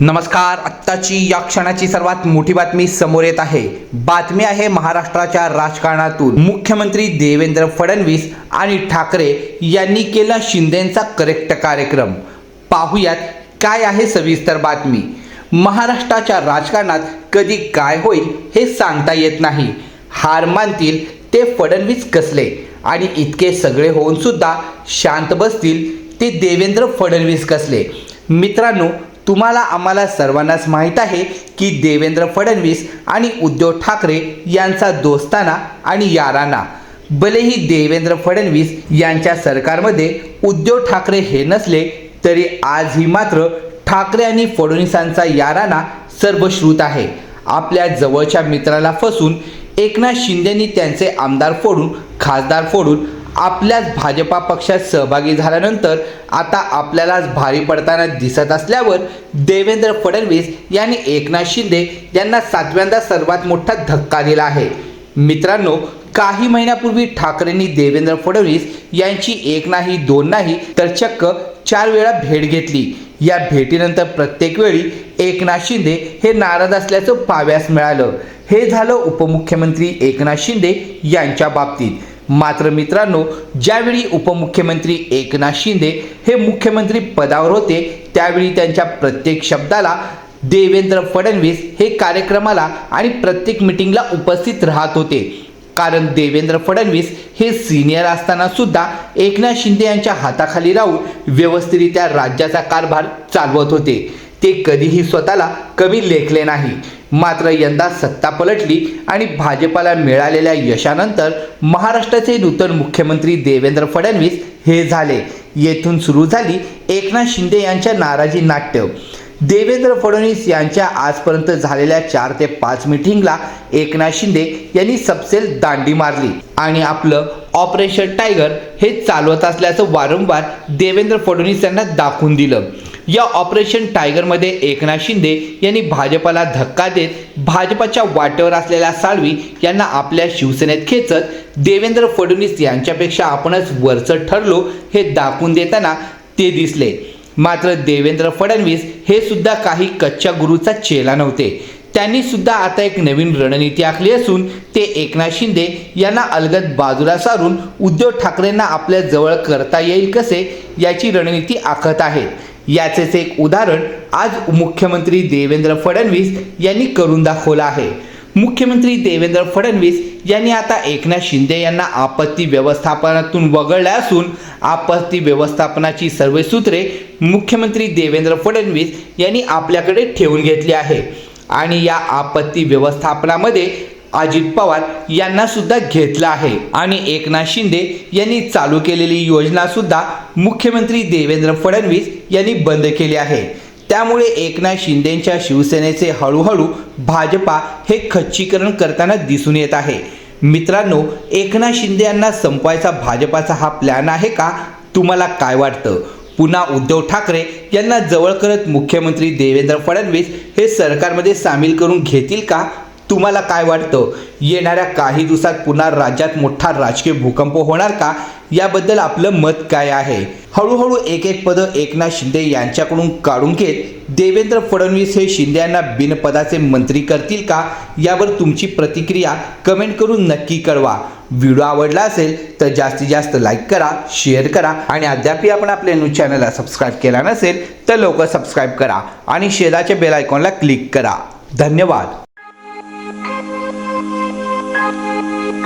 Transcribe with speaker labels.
Speaker 1: नमस्कार आत्ताची या क्षणाची सर्वात मोठी बातमी समोर येत आहे. बातमी आहे महाराष्ट्राच्या राजकारणातून. मुख्यमंत्री देवेंद्र फडणवीस आणि ठाकरे यांनी केला शिंदेचा करेक्ट कार्यक्रम. पाहूयात काय आहे सविस्तर बातमी. महाराष्ट्राच्या राजकारणात कधी काय होईल हे सांगता येत नाही. हार मानतील ते फडणवीस कसले? आणि इतके सगळे होऊन सुद्धा शांत बसतील ते देवेंद्र फडणवीस कसले? मित्रांनो तुम्हाला आम्हाला सर्वांनाच माहीत आहे की देवेंद्र फडणवीस आणि उद्धव ठाकरे यांचा दोस्ताना आणि याराना. भलेही देवेंद्र फडणवीस यांच्या सरकारमध्ये उद्धव ठाकरे हे नसले तरी आजही मात्र ठाकरे आणि फडणवीसांचा याराना सर्वश्रुत आहे. आपल्या जवळच्या मित्राला फसून एकनाथ शिंदेनी त्यांचे आमदार फोडून खासदार फोडून आपल्याच भाजपा पक्षात सहभागी झाल्यानंतर आता आपल्यालाच भारी पडताना दिसत असल्यावर देवेंद्र फडणवीस यांनी एकनाथ शिंदे यांना सातव्यांदा सर्वात मोठा धक्का दिला आहे. मित्रांनो काही महिन्यापूर्वी ठाकरेंनी देवेंद्र फडणवीस यांची एक नाही दोन नाही तर चक्क चार वेळा भेट घेतली. या भेटीनंतर प्रत्येक वेळी एकनाथ शिंदे हे नाराज असल्याचं पाव्यास मिळालं. हे झालं उपमुख्यमंत्री एकनाथ शिंदे यांच्या बाबतीत. मात्र मित्रांनो ज्यावेळी उपमुख्यमंत्री एकनाथ शिंदे हे मुख्यमंत्री पदावर होते त्यावेळी त्यांच्या प्रत्येक शब्दाला देवेंद्र फडणवीस हे कार्यक्रमाला आणि प्रत्येक मिटिंगला उपस्थित राहत होते. कारण देवेंद्र फडणवीस हे सिनियर असताना सुद्धा एकनाथ शिंदे यांच्या हाताखाली राहून व्यवस्थितरित्या राज्याचा कारभार चालवत होते. ते कधीही स्वतःला कमी लेखले नाही. मात्र यंदा सत्ता पलटली आणि भाजपाला मिळालेल्या यशानंतर महाराष्ट्राचे नूतन मुख्यमंत्री देवेंद्र फडणवीस हे झाले. येथून सुरू झाली एकनाथ शिंदे यांच्या नाराजी नाट्य. देवेंद्र फडणवीस यांच्या आजपर्यंत झालेल्या चार ते पाच मिटिंगला एकनाथ शिंदे यांनी सपसेल दांडी मारली आणि आपलं ऑपरेशन टायगर हे चालवत असल्याचं वारंवार देवेंद्र फडणवीस यांना दाखवून दिलं. या ऑपरेशन टायगरमध्ये एकनाथ शिंदे यांनी भाजपाला धक्का देत भाजपाच्या वाटेवर असलेल्या साळवी यांना आपल्या शिवसेनेत खेचत देवेंद्र फडणवीस यांच्यापेक्षा आपणच वरचं ठरलो हे दाखवून देताना ते दिसले. मात्र देवेंद्र फडणवीस हे सुद्धा काही कच्च्या गुरुचा चेला नव्हते. त्यांनी सुद्धा आता एक नवीन रणनीती आखली असून ते एकनाथ शिंदे यांना अलगद बाजूला सारून उद्धव ठाकरेंना आपल्या जवळ करता येईल कसे याची रणनीती आखत आहेत. याचेच एक उदाहरण आज मुख्यमंत्री देवेंद्र फडणवीस यांनी करून दाखवलं आहे. मुख्यमंत्री देवेंद्र फडणवीस यांनी आता एकनाथ शिंदे यांना आपत्ती व्यवस्थापनातून वगळले असून आपत्ती व्यवस्थापनाची सर्व सूत्रे मुख्यमंत्री देवेंद्र फडणवीस यांनी आपल्याकडे ठेवून घेतली आहे. आणि या आपत्ती व्यवस्थापनामध्ये अजित पवार यांना सुद्धा घेतलं आहे. आणि एकनाथ शिंदे यांनी चालू केलेली योजना सुद्धा मुख्यमंत्री देवेंद्र फडणवीस यांनी बंद केली आहे. त्यामुळे एकनाथ शिंदेच्या शिवसेनेचे हळूहळू भाजपा हे खच्चीकरण करताना दिसून येत आहे. मित्रांनो एकनाथ शिंदे यांना संपवायचा भाजपाचा हा प्लॅन आहे का? तुम्हाला काय वाटतं? पुन्हा उद्धव ठाकरे यांना जवळ करत मुख्यमंत्री देवेंद्र फडणवीस हे सरकारमध्ये सामील करून घेतील का? तुम्हाला काय वाटतं? येणाऱ्या काही दिवसात पुन्हा राज्यात मोठा राजकीय भूकंप होणार का? याबद्दल आपलं मत काय आहे? हळूहळू एक एक पदं एकनाथ शिंदे यांच्याकडून काढून घेत देवेंद्र फडणवीस हे शिंदे यांना बिनपदाचे मंत्री करतील का? यावर तुमची प्रतिक्रिया कमेंट करून नक्की कळवा. व्हिडिओ आवडला असेल तर जास्तीत जास्त लाईक करा शेअर करा आणि अद्यापही आपण आपल्या न्यूज चॅनलला सबस्क्राईब केला नसेल तर लवकर सबस्क्राईब करा आणि शेजारच्या बेल आयकॉनला क्लिक करा. धन्यवाद. Música